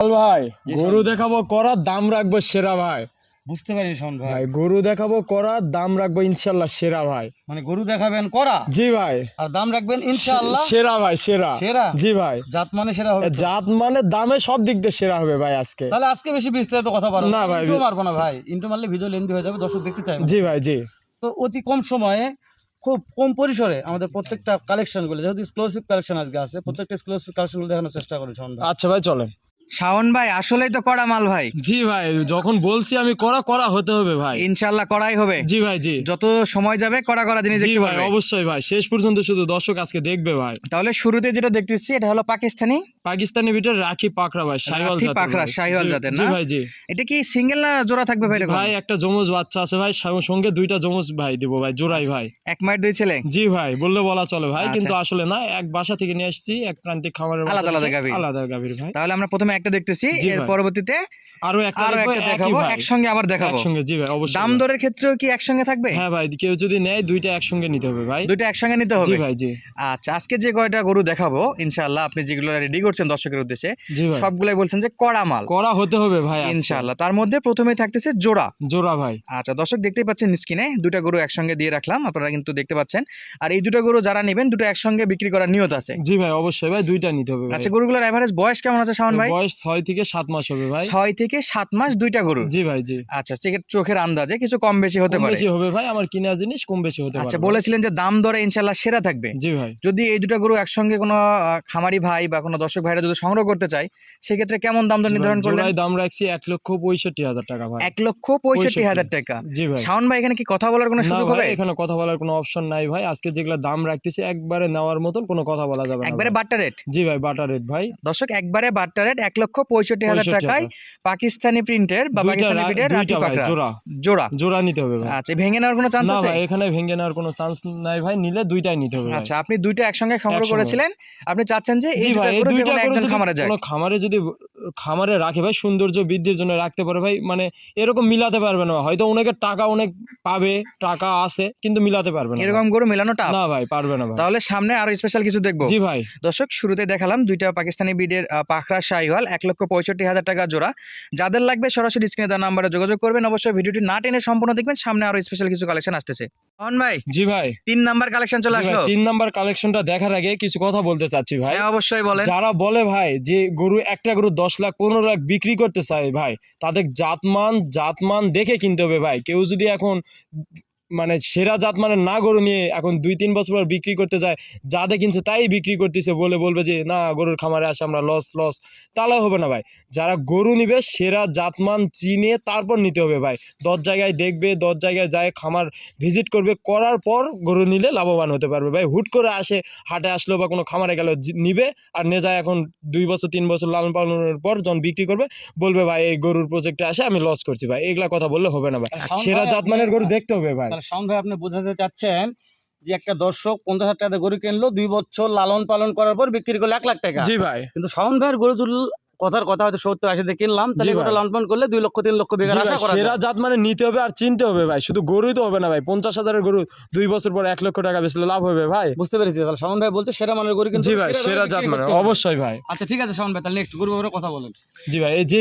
ভাই গরু দেখাবো করার দাম রাখব সেরা ভাই। বুঝতে পারিনি শাওন ভাই। গরু দেখাবো দাম রাখব ইনশাল্লাহ সেরা ভাই। মানে গরু দেখাবেন করা? জি ভাই। আর দাম রাখবেন ইনশাআল্লাহ সেরা ভাই সেরা। সেরা? জি ভাই। জাত মানে সেরা হবে জাত মানে দামে সব দিক দিয়ে সেরা হবে ভাই আজকে। তাহলে আজকে বেশি বিস্তারিত কথা বলো। না ভাই, ইন্টু মারবো না ভাই। ইন্টু মারলে ভিডিও লেন্দি হয়ে যাবে দর্শক দেখতে চাই জি ভাই জি। তো অতি কম সময়ে খুব কম পরিসরে আমাদের প্রত্যেকটা কালেকশনগুলো যেহেতু এক্সক্লুসিভ কালেকশন আজকে আছে প্রত্যেকটা এক্সক্লুসিভ কালেকশনগুলো দেখানোর চেষ্টা করি আচ্ছা ভাই চলেন। শাওন ভাই আসলেই তো কড়া মাল ভাই। জি ভাই যখন বলছি আমি করা করা হতে হবে ভাই। ইনশাল্লাহ কড়াই হবে। জি ভাই জি। যত সময় যাবে কড়া কড়া জিনিস জি দেখতে ভাই পারবে। অবশ্যই ভাই শেষ পর্যন্ত শুধু দর্শক আজকে দেখবে ভাই। তাহলে শুরুতে যেটা দেখতেছি এটা হলো পাকিস্তানি। পাকিস্তানি বিটের রাখি পাকড়া ভাই শাহিওয়াল রাখি জাতের পাকড়া, ভাই। জি- জাতের জি না? ভাই জি। এটা কি সিঙ্গেল না জোড়া থাকবে ভাই এরকম? ভাই একটা যমজ বাচ্চা আছে ভাই সা- সঙ্গে দুইটা যমজ ভাই দিব ভাই জোড়াই ভাই। এক মায়ের দুই ছেলে? জি ভাই বললে বলা চলে ভাই আচ্ছা। কিন্তু আসলে না এক বাসা থেকে নিয়ে আসছি এক প্রান্তিক খামারের বাসা আলাদা আলাদা থেকে, গাভী। আলাদা গাভীর ভাই। তাহলে আমরা প্রথমে একটা দেখতেছি এর পরবর্তীতে আরও একটা আরও একটা দেখাবো একসঙ্গে আবার দেখাবো। একসঙ্গে জি ভাই অবশ্যই দাম দরের ক্ষেত্রেও কি একসঙ্গে থাকবে? হ্যাঁ ভাই কেউ যদি নেয় দুইটা একসঙ্গে নিতে হবে ভাই। দুইটা একসঙ্গে নিতে জি ভাই জি। আচ্ছা আজকে যে কয়টা গরু দেখাবো ইনশাআল্লাহ আপনি যেগুলো রেডি করছেন দর্শকের উদ্দেশ্যে সবগুলাই বলছেন যে কড়া মাল। করা হতে হবে ভাই ইনশাআল্লাহ তার মধ্যে প্রথমেই থাকতেছে জোড়া। জোড়া ভাই। আচ্ছা দর্শক দেখতেই পাচ্ছেন স্ক্রিনে দুটা গরু একসঙ্গে দিয়ে রাখলাম আপনারা কিন্তু দেখতে পাচ্ছেন। আর এই দুটো গরু যারা নেবেন দুটো একসঙ্গে বিক্রি করার নিয়ত আছে। জি ভাই অবশ্যই ভাই দুইটা নিতে হবে আচ্ছা গরুগুলোর এভারেজ বয়স কেমন আছে শাওন ভাই? বয়স ছয় থেকে সাত মাস হবে ভাই। ছয় থেকে সাত মাস দুইটা গরু? জি ভাই জি। আচ্ছা চোখের- আন্দাজে কিছু কম বেশি হতে পারে। বেশি হবে ভাই আমার কিনা জিনিস কম বেশি হতে আচ্ছা বলেছিলেন যে দাম দরে ইনশাল্লাহ সেরা থাকবে। জি ভাই। যদি এই দুটো গরু একসঙ্গে কোনো খামারি ভাই বা কোনো দর্শক ভাইরা যদি সংগ্রহ করতে চায় সেক্ষেত্রে কেমন দাম দর নির্ধারণ করলেন? দাম রাখছি এক লক্ষ পঁয়ষট্টি হাজার টাকা ভাই। এক লক্ষ পঁয়ষট্টি হাজার টাকা। জি ভাই। শাওন ভাই এখানে কি কথা বলার কোনো সুযোগ হবে? এখানে কথা বলার কোনো অপশন নাই ভাই। আজকে যেগুলো দাম রাখতেছি একবারে নেওয়ার মতন কোনো কথা বলা যাবে না একবারে। বাট্টা রেট জি ভাই বাটার রেট ভাই। দর্শক একবারে বাট্টা রেট এক লক্ষ পঁয়ষট্টি হাজার টাকায় পাকিস্তানি প্রিন্টের বা পাকিস্তানি প্রিন্টের পাকড়া জোড়া। জোড়া। জোড়া নিতে হবে আচ্ছা ভেঙে নেওয়ার কোনো চান্স না আছে? এখানে ভেঙে নেওয়ার কোনো চান্স নাই ভাই নিলে দুইটাই নিতে হবে আচ্ছা আপনি দুইটা একসঙ্গে সংগ্রহ করেছিলেন। আপনি চাচ্ছেন যে এই দুটো করে যেকোনো একজন যদি খামারে যায়। কোনো খামারে যদি খামারে রাখে ভাই সৌন্দর্য বৃদ্ধির জন্য রাখতে পারে ভাই। মানে এরকম মিলাতে পারবে না হয়তো অনেকের টাকা অনেক পাবে টাকা আছে কিন্তু মিলাতে পারবে না এরকম গরু মেলানো টাফ না ভাই পারবে না ভাই। তাহলে সামনে আরও স্পেশাল কিছু দেখব? জি ভাই। দর্শক শুরুতে দেখালাম দুইটা পাকিস্তানি বিডের পাখরা শাহিওয়াল এক লক্ষ পঁয়ষট্টি হাজার টাকা জোড়া। যাদের লাগবে সরাসরি স্ক্রিনে দেওয়া নাম্বারে যোগাযোগ করবেন। অবশ্যই ভিডিওটি না টেনে সম্পূর্ণ দেখবেন। সামনে আরও স্পেশাল কিছু কালেকশন আসতেছে। অন ভাই জি ভাই। তিন নাম্বার কালেকশন চলে আসলো। তিন নাম্বার কালেকশন দেখার আগে কিছু কথা বলতে চাচ্ছি ভাই। হ্যাঁ অবশ্যই বলেন। যারা বলে ভাই যে গরু একটা গরু দশ লাখ পনেরো লাখ বিক্রি করতে চায় ভাই তাদের জাতমান জাতমান দেখে কিনতে হবে ভাই। কেউ যদি এখন মানে সেরা জাতমানের না গরু নিয়ে এখন দুই তিন বছর পর বিক্রি করতে যায় যাদের কিনছে তাই বিক্রি করতেছে বলে বলবে যে না গরুর খামারে আসে আমরা লস লস তাহলে হবে না ভাই। যারা গরু নিবে সেরা জাতমান চিনে তারপর নিতে হবে ভাই। দশ জায়গায় দেখবে দশ জায়গায় যায় খামার ভিজিট করবে করার পর গরু নিলে লাভবান হতে পারবে ভাই। হুট করে আসে হাটে আসলো বা কোনো খামারে গেল নিবে আর নিয়ে যায় এখন দুই বছর তিন বছর লালন পালনের পর যখন বিক্রি করবে বলবে ভাই এই গরুর প্রজেক্টে আসে আমি লস করছি ভাই। এগুলা কথা বললে হবে না ভাই। সেরা জাতমানের গরু দেখতে হবে ভাই। শাওন ভাই আপনি বোঝাতে চাচ্ছেন যে একটা দর্শক পঞ্চাশ হাজার টাকা গরু কিনলো দুই বছর লালন পালন করার পর বিক্রি করল এক লাখ টাকা। জি ভাই। কিন্তু শাওন ভাইয়ের গরু দুল কথার কথা হয়তো সত্তর আশি দিয়ে কিনলাম তাহলে। ওটা লালন পালন করলে দুই লক্ষ তিন লক্ষ বিঘা আশা করা সেরা জাত মানে নিতে হবে আর চিনতে হবে ভাই শুধু গরুই তো হবে না ভাই পঞ্চাশ হাজারের গরু দুই বছর পর এক লক্ষ টাকা বেচলে লাভ হবে ভাই। বুঝতে পেরেছি তাহলে শাওন ভাই বলছে সেরা মানের গরু কিন্তু জি ভাই সেরা জাত মানে অবশ্যই ভাই। আচ্ছা ঠিক আছে শাওন ভাই তাহলে নেক্সট গরু কথা বলেন। জি ভাই এই যে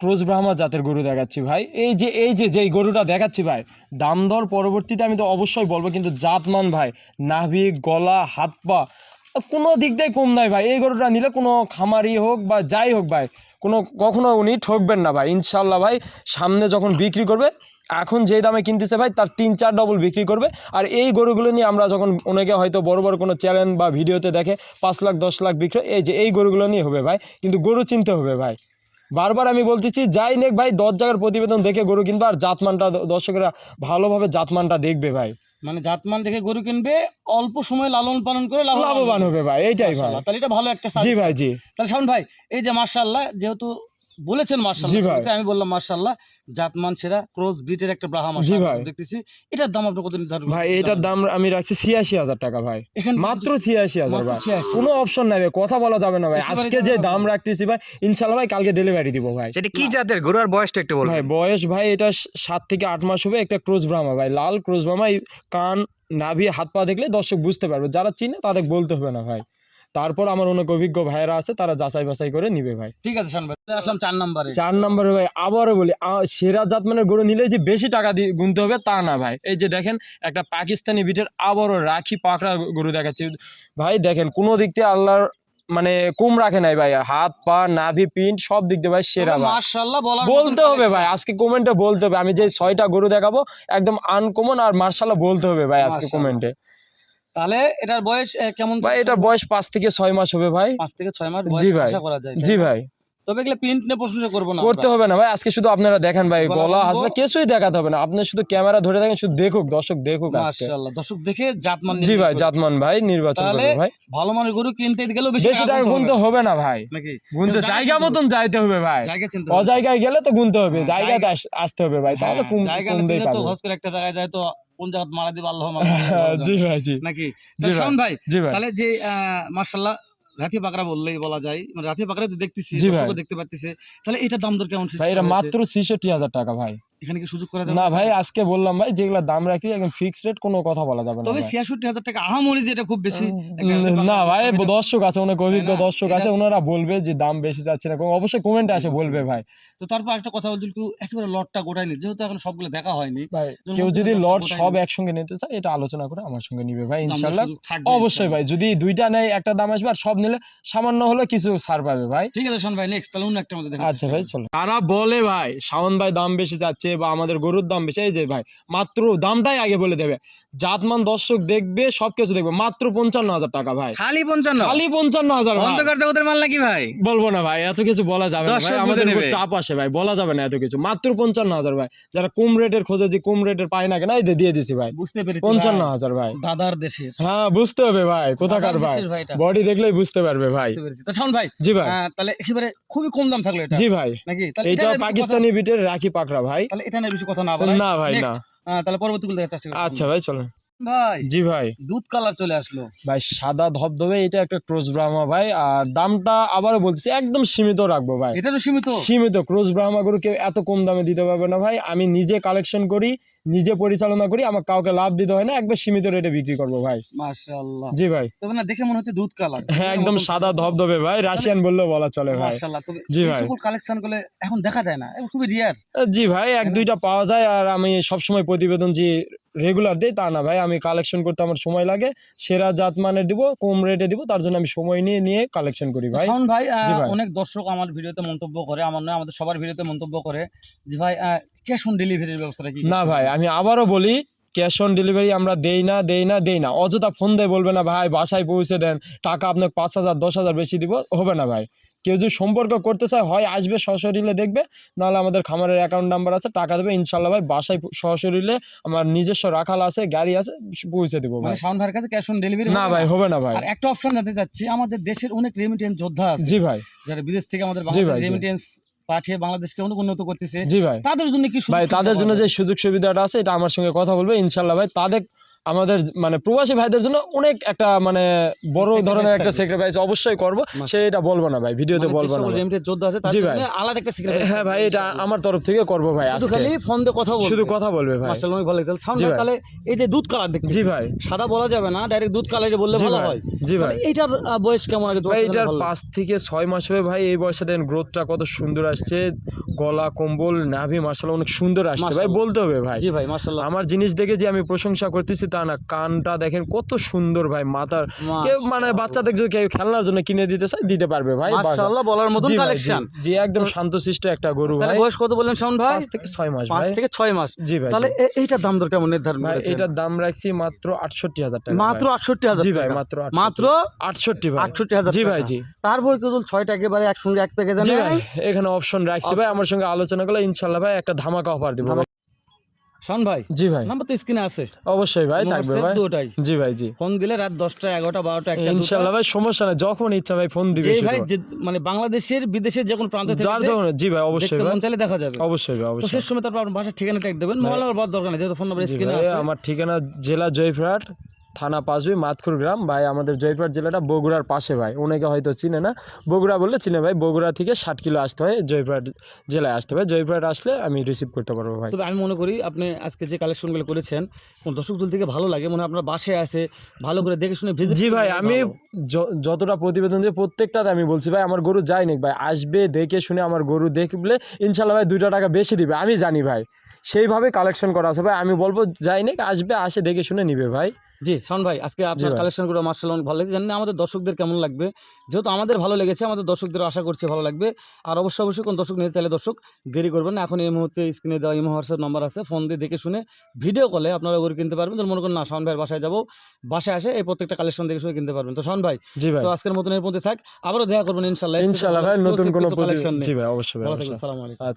ক্রোজ ব্রাহ্মা জাতের গরু দেখাচ্ছি ভাই। এই যে এই যে, যেই গরুটা দেখাচ্ছি ভাই, দাম দর পরবর্তীতে আমি তো অবশ্যই বলব, কিন্তু জাতমান ভাই, নাভি, গলা, হাত পা, কোনো দিক দিয়ে কম নাই ভাই। এই গরুটা নিলে কোনো খামারি হোক বা যাই হোক ভাই, কোনো, কখনো উনি ঠকবেন না ভাই। ইনশাল্লাহ ভাই, সামনে যখন বিক্রি করবে, এখন যে দামে কিনতেছে ভাই, তার তিন, চার ডবল বিক্রি করবে। আর এই গরুগুলো নিয়ে আমরা যখন অনেকে হয়তো বড় বড় কোনো চ্যানেল বা ভিডিওতে দেখে, পাঁচ লাখ, দশ লাখ বিক্রি এই যে, এই গরুগুলো নিয়ে হবে ভাই, কিন্তু গরু চিনতে হবে ভাই। বারবার আমি বলতেছি যাই নেক ভাই দশ জায়গার প্রতিবেদন দেখে গরু কিনবে আর জাতমানটা দর্শকরা ভালোভাবে জাতমানটা দেখবে ভাই। মানে জাতমান দেখে গরু কিনবে অল্প সময় লালন পালন করে লাভবান হবে। ভাই এইটাই ভাই। তাহলে এটা ভালো একটা জি ভাই জি। তাহলে শাওন ভাই এই যে মার্শাল্লাহ যেহেতু বলেছেন জি মার্শাল্লাহ আমি বললাম মার্শাল্লাহ জাতমান সেরা ক্রস ব্রিটের একটা ব্রাহ্মা। দেখতেছি। এটার দাম আপনি কত নির্ধারণ ভাই এটার দাম আমি রাখছি ছিয়াশি হাজার টাকা ভাই। এখানে মাত্র ছিয়াশি হাজার ভাই। 86 কোনো অপশন নাই ভাই কথা বলা যাবে না ভাই। আজকে যে দাম রাখতেছি ভাই ইনশাল্লাহ ভাই কালকে ডেলিভারি দিব ভাই। সেটা কি জাতের? গরু আর বয়সটা একটু বলবেন। ভাই বয়স ভাই এটা সাত থেকে আট মাস হবে একটা ক্রোজ ব্রাহ্মা ভাই। লাল ক্রোজ ব্রাহ্মা কান নাভি হাত পা দেখলে দর্শক বুঝতে পারবে। যারা চিনে তাদের বলতে হবে না ভাই। তারপর আমার অনেক অভিজ্ঞ ভাইয়েরা আছে তারা যাচাই বাছাই করে নিবে ভাই। ঠিক আছে শান ভাই আসলাম চার নম্বরে। চার নম্বরে ভাই আবারও বলি সেরা জাত মানে গরু নিলে যে বেশি টাকা দিয়ে গুনতে হবে তা না ভাই। এই যে দেখেন একটা পাকিস্তানি বিটের আবারও রাখি পাকড়া গরু দেখাচ্ছি। ভাই দেখেন কোনো দিক থেকে আল্লাহর মানে কম রাখে নাই ভাই হাত পা নাভি পিন্ট সব দিক দিয়ে ভাই সেরা বলতে হবে ভাই আজকে কমেন্টে বলতে হবে আমি যে ছয়টা গরু দেখাবো একদম আনকমন আর মার্শাল্লাহ বলতে হবে ভাই আজকে কমেন্টে তাহলে এটার বয়স কেমন ভাই এটার বয়স পাঁচ থেকে ছয় মাস হবে ভাই। পাঁচ থেকে ছয় মাস জি ভাই। করা যায় জি ভাই। তবে এগুলো প্রিন্ট নিয়ে প্রশংসা করব না করতে হবে না ভাই আজকে শুধু আপনারা দেখেন ভাই গলা কিছুই দেখাতে হবে না। আপনি শুধু ক্যামেরা ধরে থাকেন শুধু দেখুক দর্শক দেখুক মাশাআল্লাহ দর্শক দেখে জাতমান জি ভাই জাতমান ভাই নির্বাচন করবে ভাই। ভালো মানের গরু কিনতে গেলেও বেশি টাকা গুনতে হবে। না ভাই। গুনতে জায়গা মতন যাইতে হবে ভাই। জায়গা অজায়গায় গেলে তো গুনতে হবে হ্যাঁ, জায়গাতে আসতে হবে ভাই তাহলে হ্যাঁ, জায়গা তো হস করে একটা জায়গায় যায় তো কোন জায়গা মারা দিবে আল্লাহ মারা জি ভাই জি। নাকি। শাওন ভাই তাহলে যে মার্শাল্লাহ রাতে পাকড়া বললেই বলা যায় মানে রাতে পাকড়া যদি দেখতেছি দেখতে পাচ্ছি তাহলে এটা দাম দর কেমন ভাই এটা মাত্র ছিষট্টি হাজার টাকা ভাই। এখানে কি সুযোগ করা যাবে? না ভাই আজকে বললাম ভাই যেগুলো দাম রাখি একদম ফিক্সড রেট কোনো কথা বলা যাবে না তবে টাকা আহামরি যেটা খুব বেশি না ভাই দর্শক আছে অনেক অভিজ্ঞ দর্শক আছে ওনারা বলবে যে দাম বেশি যাচ্ছে না অবশ্যই কমেন্টে আসে বলবে ভাই। তো তারপর একটা কথা বলছিল কেউ একেবারে লটটা গোটাই নি যেহেতু এখন সবগুলো দেখা হয়নি। কেউ যদি লট সব একসঙ্গে নিতে চায় এটা আলোচনা করে আমার সঙ্গে নিবে ভাই ইনশাল্লাহ অবশ্যই ভাই যদি দুইটা নেয় একটা দাম আসবে আর সব নিলে সামান্য হলে কিছু ছাড় পাবে ভাই। ঠিক আছে শোন ভাই নেক্সট তাহলে অন্য একটা আমাদের দেখা আচ্ছা ভাই চলো। তারা বলে ভাই শাওন ভাই দাম বেশি যাচ্ছে বা আমাদের গরুর দাম বেশি। এই যে ভাই মাত্র দামটাই আগে বলে দেবে। জাতমান দর্শক দেখবে সবকিছু দেখবে। মাত্র পঞ্চান্ন হাজার টাকা ভাই। খালি পঞ্চান্ন। খালি পঞ্চান্ন হাজার অন্ধকার জগতের মাল নাকি ভাই? বলব না ভাই এত কিছু বলা যাবে না ভাই। আমাদের চাপ আসে ভাই বলা যাবে না এত কিছু। মাত্র পঞ্চান্ন হাজার ভাই। যারা কম রেটের খোঁজে যে কম রেটের পায় না কেন? এই যে দিয়ে দিছি ভাই। বুঝতে পেরেছি পঞ্চান্ন হাজার ভাই। দাদার দেশের। হ্যাঁ বুঝতে হবে ভাই। কোথাকার ভাই? দেশের ভাই এটা। বডি দেখলেই বুঝতে পারবে ভাই। বুঝতে পেরেছি। শোন ভাই জি ভাই। তাহলে একেবারে খুবই কম দাম থাকল এটা। জি ভাই। নাকি? এটা পাকিস্তানি বিটের রাখি পাকড়া ভাই। তাহলে এটা নিয়ে বেশি কথা না বলাই। না ভাই না। তাহলে পরবর্তীগুলো দেখার চেষ্টা করি আচ্ছা ভাই চলো ভাই জি ভাই। দুধ কালার চলে আসলো। ভাই সাদা ধবধবে এটা একটা ক্রোজ ব্রাহ্মা ভাই। আর দামটা আবারও বলতেছি একদম সীমিত রাখব ভাই। এটা তো সীমিত? সীমিত ক্রোজ ব্রাহ্মা গরু কেউ এত কম দামে দিতে পারবে না ভাই। আমি নিজে কালেকশন করি নিজে পরিচালনা করি আমার কাউকে লাভ দিতে হয় না একবার সীমিত রেটে বিক্রি করব ভাই। মাশাআল্লাহ। জি ভাই। তবে না দেখে মনে হচ্ছে দুধ কালার। হ্যাঁ একদম সাদা ধবধবে ভাই রাশিয়ান বললে বলা চলে ভাই। মাশাআল্লাহ তবে জি ভাই। সকল কালেকশনগুলো এখন দেখা যায় না খুবই রিয়ার জি ভাই এক দুইটা পাওয়া যায় আর আমি সবসময় প্রতিবেদন যে রেগুলার দেই তা না ভাই। আমি কালেকশন করতে আমার সময় লাগে সেরা জাত মানের দিব কম রেটে দিব তার জন্য আমি সময় নিয়ে নিয়ে কালেকশন করি ভাই। ভাই। অনেক দর্শক আমার ভিডিওতে মন্তব্য করে আমার নয় আমাদের সবার ভিডিওতে মন্তব্য করে যে ভাই ক্যাশ অন ডেলিভারির ব্যবস্থাটা কি? না ভাই আমি আবারও বলি ক্যাশ অন ডেলিভারি আমরা দেই না দেই না দেই না। অযথা ফোন দিয়ে বলবে না ভাই বাসায় পৌঁছে দেন টাকা আপনাকে পাঁচ হাজার দশ হাজার বেশি দিব। হবে না ভাই। কেউ যদি সম্পর্ক করতে চায় হয় আসবে সশরীরে দেখবে নাহলে আমাদের খামারের অ্যাকাউন্ট নাম্বার আছে টাকা দেবে ইনশাল্লাহ ভাই বাসায় সশরীরে আমার নিজস্ব রাখাল আছে গাড়ি আছে পৌঁছে দেবো মানে শাওন ভাইয়ের কাছে ক্যাশ অন ডেলিভারি না ভাই হবে না ভাই। আর একটা অপশন জানতে চাচ্ছি আমাদের দেশের অনেক রেমিটেন্স যোদ্ধা আছে। জি ভাই। যারা বিদেশ থেকে আমাদের বাংলাদেশ রেমিটেন্স পাঠিয়ে বাংলাদেশকে অনেক উন্নত করতেছে। জি ভাই। তাদের জন্য কি ভাই তাদের জন্য যে সুযোগ সুবিধাটা আছে এটা আমার সঙ্গে কথা বলবে ইনশাল্লাহ ভাই। তাদের আমাদের মানে প্রবাসী ভাইদের জন্য অনেক একটা মানে বড় ধরনের একটা। স্যাক্রিফাইস অবশ্যই করব। সেটা বলব না ভাই ভিডিওতে মানে বলব না আছে জি ভাই। আলাদা একটা হ্যাঁ ভাই এটা আমার তরফ থেকে করব ভাই আজকে। খালি ফোন দিয়ে কথা বলবে। শুধু কথা বলবে ভাই। মাশাআল্লাহ অনেক ভালো লাগছে শাওন জি ভাই। ভাই। তাহলে এই যে দুধ কালার দেখতে জি ভাই। সাদা বলা যাবে না ডাইরেক্ট দুধ কালারে বললে ভালো হয়। জি ভাই। এইটার বয়স কেমন আগে ভাই এটার ভালো লাগে? পাঁচ থেকে ছয় মাস হবে ভাই এই বয়সে দেন গ্রোথটা কত সুন্দর আসছে। গলা কম্বল নাভি মার্শাল অনেক সুন্দর আসছে ভাই বলতে হবে ভাই। জি ভাই মাশাআল্লাহ আমার জিনিস দেখে যে আমি প্রশংসা করতেছি তা না কানটা দেখেন কত সুন্দর ভাই মাথার। কেউ মানে বাচ্চাদের যদি কেউ খেলনার জন্য কিনে দিতে চায় দিতে পারবে ভাই মাশাআল্লাহ বলার মতন কালেকশন জি, একদম শান্তশিষ্ট একটা গরু ভাই। বয়স কত বললেন শাওন ভাই? থেকে মাস ভাই। থেকে মাস। জি ভাই তাহলে এইটার দাম দর কেমন নির্ধারণ করেছেন? এটার দাম রাখছি মাত্র আটষট্টি হাজার টাকা মাত্র ভাই। আটষট্টি হাজার জি ভাই মাত্র মাত্র আটষট্টি ভাই। আটষট্টি হাজার জি ভাই জি। তারপর কেবল ছয়টা একেবারে একসঙ্গে এক প্যাকেজে জি ভাই এখানে অপশন রাখছি ভাই আমার সঙ্গে আলোচনা করলে ইনশাল্লাহ ভাই একটা ধামাকা অফার দিব শাওন ভাই জি ভাই। নাম্বার তো স্ক্রিনে আছে। অবশ্যই ভাই থাকবে ভাই। দুটাই। জি ভাই জি। ফোন দিলে রাত দশটা এগারোটা বারোটা একটা ইনশাল্লাহ ভাই সমস্যা নেই যখন ইচ্ছা ভাই ফোন দিবে ভাই মানে বাংলাদেশের বিদেশের যে কোনো প্রান্ত থেকে যার যখন জি ভাই অবশ্যই ভাই। চাইলে দেখা যাবে। অবশ্যই ভাই অবশ্যই। শেষ সময় তারপর আপনার বাসার ঠিকানা ট্যাগ দেবেন। মোবাইল নাম্বার দরকার নেই যেহেতু ফোন নাম্বার স্ক্রিনে আছে। আমার ঠিকানা জেলা জয়পুরহাট থানা পাশবি মাতকুর গ্রাম। ভাই আমাদের জয়পুরহাট জেলাটা বগুড়ার পাশে ভাই। অনেকে হয়তো চিনে না। বগুড়া বললে চিনে ভাই বগুড়া থেকে ষাট কিলো আসতে হয় জয়পুরহাট জেলায় আসতে হবে জয়পুরহাট আসলে আমি রিসিভ করতে পারব ভাই। তবে আমি মনে করি আপনি আজকে যে কালেকশনগুলো করেছেন কোন দর্শক দল থেকে ভালো লাগে মনে আপনার বাসায় আছে ভালো করে দেখে শুনে জি ভাই আমি য- যতটা প্রতিবেদন যে প্রত্যেকটাতে আমি বলছি ভাই আমার গরু যায়নি ভাই আসবে দেখে শুনে আমার গরু দেখলে ইনশাল্লাহ ভাই দুইটা টাকা বেশি দিবে আমি জানি ভাই। সেইভাবে কালেকশন করা আছে ভাই আমি বলব যাই যাইনি আসবে আসে দেখে শুনে নিবে ভাই। জি শাওন ভাই আজকে আপনার কালেকশনগুলো মার্শাল ভালো লাগছে। জানি আমাদের দর্শকদের কেমন লাগবে। যেহেতু আমাদের ভালো লেগেছে আমাদের দর্শকদের আশা করছি ভালো লাগবে। আর অবশ্যই অবশ্যই কোন দর্শক নিতে চাইলে দর্শক দেরি করবেন না। এখন এই মুহূর্তে স্ক্রিনে দেওয়া ইমো হোয়াটসঅ্যাপ নাম্বার আছে। ফোন দিয়ে দেখে শুনে ভিডিও কলে আপনারা গরু কিনতে পারবেন। তো মনে করেন না শাওন ভাইয়ের বাসায় যাব বাসায় আসে এই প্রত্যেকটা কালেকশন দেখে শুনে কিনতে পারবেন। তো শাওন ভাই জি ভাই। তো আজকের মতন এর মধ্যে থাক। আবারও দেখা করবেন ইনশাল্লাহ ইনশাল্লাহ ভাই নতুন কোনো কালেকশন জি ভাই অবশ্যই ভাই ভালো থাকবেন সালাম আলাইকুম। আচ্ছা।